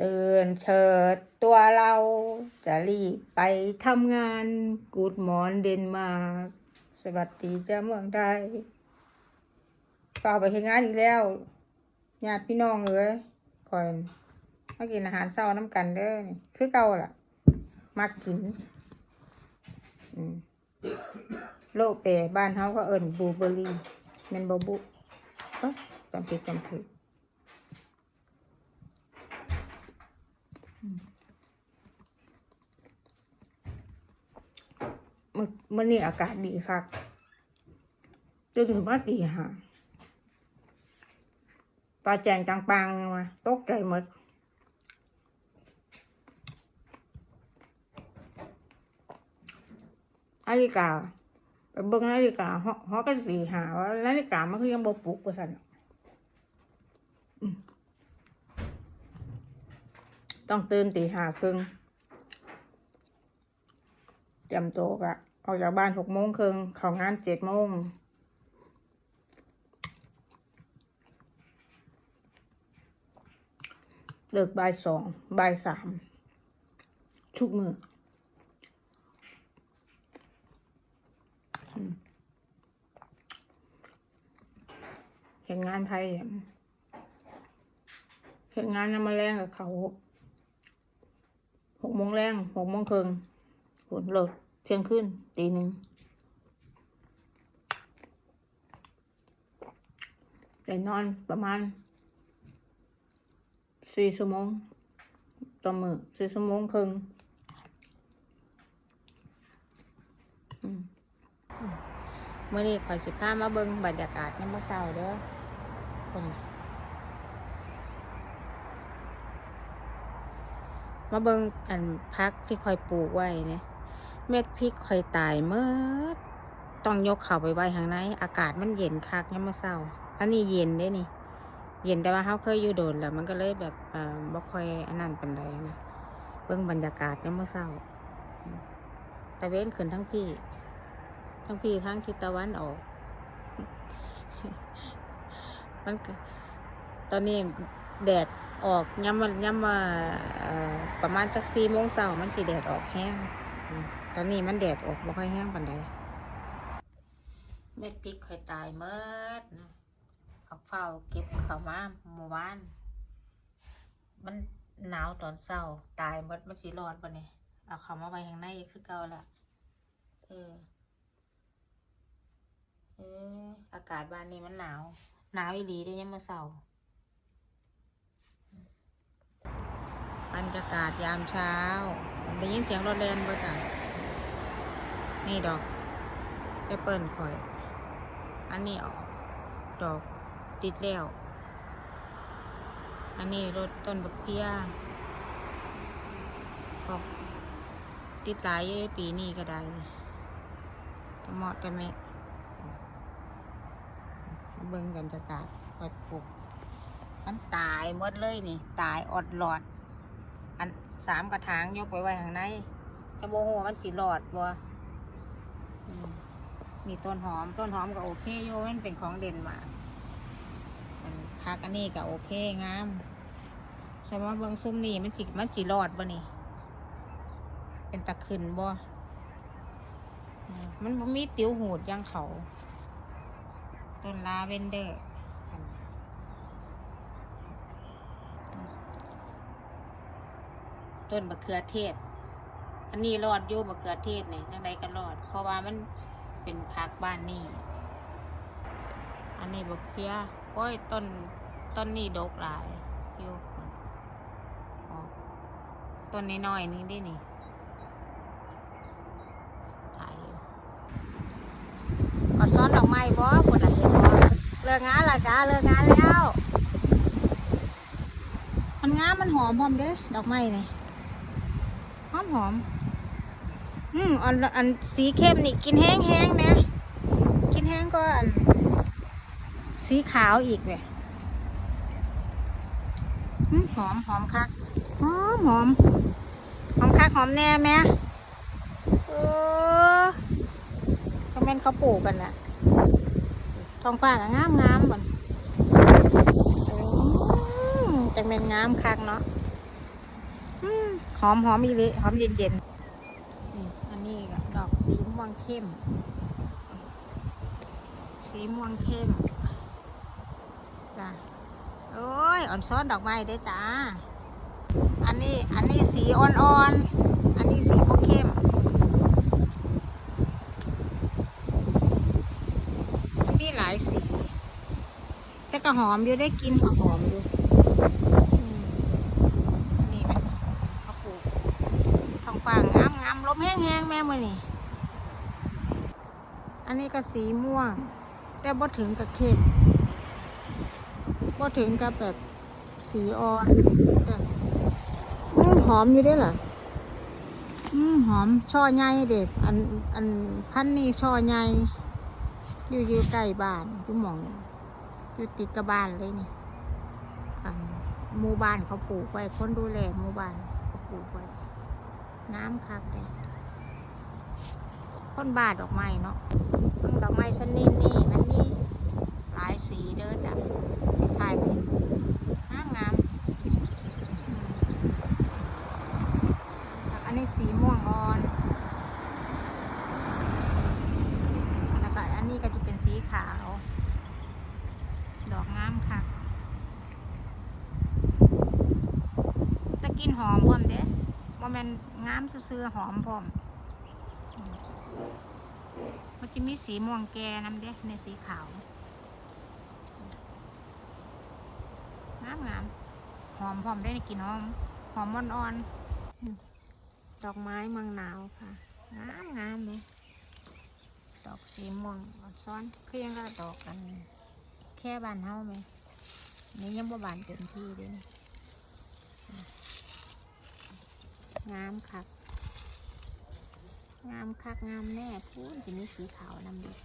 ตื่นเชิดตัวเราจะรีบไปทำงานกูดมอนเดนมาร์กสวัสดีจ้าเมืองไทยก็เอาไปเฮ็ดงานอีกแล้วญาติพี่น้องเอ้ยคอยมากินอาหารเช้าน้ำกันเด้อนี่คือเก่าล่ะมากินโลเปบ้านเฮาก็เอิ้นบลูเบอร์รี่แม่นบ่บุเอ้ยจำผิดจำถูก มื่อมื่อนี้อากาศดีครับจนถึงมาตีห้าปลาแจงจังปังมาตกใจหมดนาฬิกาไปเบิ่งนาฬิกาฮอฮอกันสีหาว่านาฬิกามันคือยังบ่ปลุกว่าซั่นต้องตื่นตีห้าครึ่ง เตรียมตัวกะออกจากบ้านหกโมงครึ่งเข้างานเจ็ดโมงเลิกบ่ายสองบ่ายสามทุกมือเห็นงานไทยเห็นเห็นงานน้ำมาแรงกับเขาหกโมงแรงหกโมงครึ่ง ฝนเลิกเที่ยงคืนตีหนึ่งได้นอนประมาณสี่ชั่วโมงต่อมือสี่ชั่วโมงครึ่งอืมอืมมื่อนี้ขอสิพามาเบิงบรรยากาศในเมื่อเช้าเด้อคนน่ะมาเบิงอันพักที่คอยปลูกไว้เนี่ย เม็ดพริกคอยตายเมื่อต้องยกเข่าไปไว้ข้างในอากาศมันเย็นคักยังมาเศร้าอันนี้เย็นเด้นี่ เย็นแต่ว่าเขาเคยอยู่โดนแล้ว มันก็เลยแบบเอ่อบ่ค่อยอันนั้นเป็นไรนะเบิ่งบรรยากาศยังมาเศร้าตะเว้นขึ้นทั้งพี่ ทั้งพี่ทั้งทิศตะวันออก มันก็ตอนนี้แดดออกย้ำมันย้ำว่าประมาณจักสี่โมงเช้ามันสีแดดออกแห้ง ตอนนี้มันแดดออกบ่ค่อยแห้งปานใดเม็ดพริกค่อยตายเมิดนะเอาเฝ้าเก็บเข้ามาเมื่อวาน มันหนาวตอนเช้า ตายหมดมันสิรอดบ่เนี่ยเอาเข้ามาไว้ข้างในคือเก่าละเออเอออากาศบ้านนี้มันหนาว หนาวอีหลีได้ยังเมื่อเช้าบรรยากาศยามเช้า ได้ยินเสียงรถแล่นบ่จ้ะ นี่ดอกแอปเปิลข่อย อันนี้ออกดอกติดแล้ว อันนี้รถต้นบักเพียออกติดหลายปีนี้ก็ได้แต่เหมาะแต่แม่เบิ่งบรรยากาศคอยปลูกมันตายหมดเลยนี่ ตายอดหลอด อันสามกระถางยกไปไว้ข้างในจะโบหัวมันสีหลอดบัว มีต้นหอม ต้นหอมก็โอเคโยมันเป็นของเด่นมากอันพักอันนี้ก็โอเคงามใช่ไหมเบิ้งซุ้มนี่มันจิมันจีรอดบ่นี่ เป็นตะขึ้นบ่มันบ่มีติ๋วหูดยังเขา ต้นลาเวนเดอร์ต้นบะเขือเทศ อันนี้รอดอยู่บะเขือเทศเนี่ยจังใดก็รอด เพราะว่ามันเป็นผักบ้านนี่ อันนี้บะเขือโอ้ยต้นต้นนี้ดกหลายอยู่ต้นน้อยๆนี่ดินี่ถ่ายอยู่กอดซ้อนดอกไม้บ่ปวดอะไรบ่เลิกงานละจ้าเลิกงานแล้ว มันงามมันหอมพร้อมเด้ดอกไม้นี่ อมหอมอืมอันอันสีเข้มนี่กินแห้งแห้งนะกินแห้งก็อัน สีขาวอีกเว้ยอืมหอมหอมคักหอมหอมหอมคักหอมแน่แม่เออก็แม่นเขาปลูกกันน่ะทองฟ้าก็งามงามเหมือนจังแม่นงามคักเนาะ หอมหอมอีเละหอมเย็นเย็นอันนี้ก็ดอกสีม่วงเข้ม สีม่วงเข้มจ้ะโอ้ยอ่อนซ้อนดอกไม้ได้จ้าอันนี้อันนี้สีอ่อนๆ อันนี้สีม่วงเข้มมีหลายสี แต่ก็หอมอยู่ได้กินหอมอยู่อืมนี่มันเขาปลูกทองฟางงามงามลม แห้งๆแม่มือนี่ อันนี้ก็สีม่วง แต่บ่ถึงกับเข้มบ่ถึงกับแบบสีอ่อนแต่อืมหอมอยู่ได้เหรออืมหอมช่อใหญ่เด็กอันอันพันนี้ช่อใหญ่อยู่อยู่ใกล้บ้านอยู่หมองอยู่ติดกับบ้านเลยนี่อันหมู่บ้านเขาปลูกไว้คนดูแลหมู่บ้านเขาปลูกไว้ น้ำคักเลย คนบ้าดอกไม้เนาะดอกไม้ชนิดนี้มันมีหลายสีเด้อจ้ะสีไทยเป็นงามงาม อันนี้สีม่วงอ่อน แล้วก็อันนี้ก็จะเป็นสีขาว ดอกงามค่ะ จะกินหอมพร้อมเด้ว่ามันงามซื่อหอมพร้อม มันจะมีสีม่วงแก่น้ำเด้ในสีขาวงามงามหอมพร้อมได้กินหอม หอมอ่อนๆอืมดอกไม้เมืองหนาวค่ะงามงามเลยดอกสีม่วงอ่อนซ้อนคือยังก็ดอกกัน แค่บานเฮาไหมนี่ยังบ่บานเต็มที่เลยงามคักงามคักงามแน่พูนจะมีสีขาวนำด็ก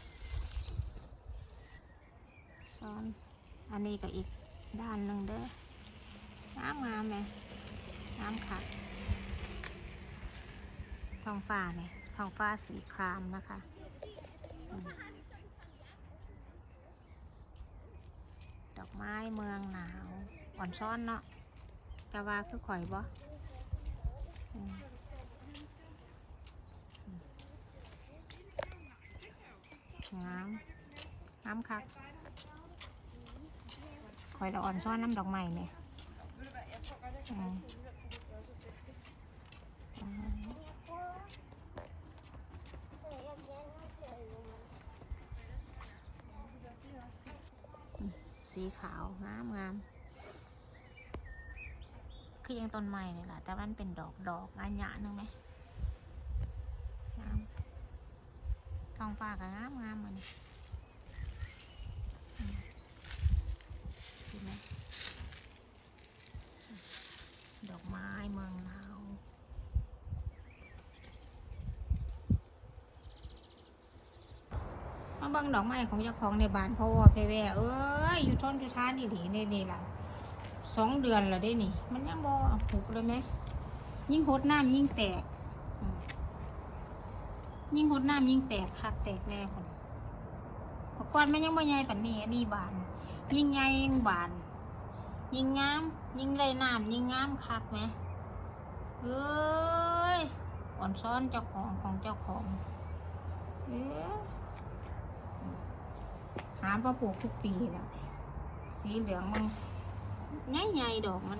ซ้อน อันนี้ก็อีกด้านหนึ่งเด้องามงามไหมงามคักท้องฟ้าเนี่ยท้องฟ้าสีครามนะคะดอกไม้เมืองหนาวอ่อนซ้อนเนาะจะว่าคือข่อยบ่อืม งามงามคักข่อยละอ่อนซ้อนน้ำดอกไม้เนี่ยสีขาวงามงามคือยังต้นไม้นี่แหละแต่มันเป็นดอกดอกงานหยะนึงไหมงาม ทองฟ้าก็งามงามมันเห็นไหมดอกไม้เมืองหนาวมาบิ่งดอกไม้ของเจ้าของในบ้านเพราะว่าเพแวเอ้ยอยู่ท้นอยู่ท่านี่หลีนี่นี่ล่ะสองเดือนแล้วได้นี่ มันยังบ่หุกเลยไหมยิ่งหดน้ำยิ่งแตก ยิ่งหดน้ำยิ่งแตกคักแตกแน่คนเพราะก่อนมันยังบ่ใหญ่ปานนี้อันนี้บาน ยิ่งใหญ่ยิ่งบาน ยิ่งงาม ยิ่งเลยน้ำยิ่งงามคักไหมเอ้ยอ่อนซ้อนเจ้าของของเจ้าของเอ๊ะหามาปลูกทุกปีแล้วสีเหลืองมันใหญ่ๆดอกมัน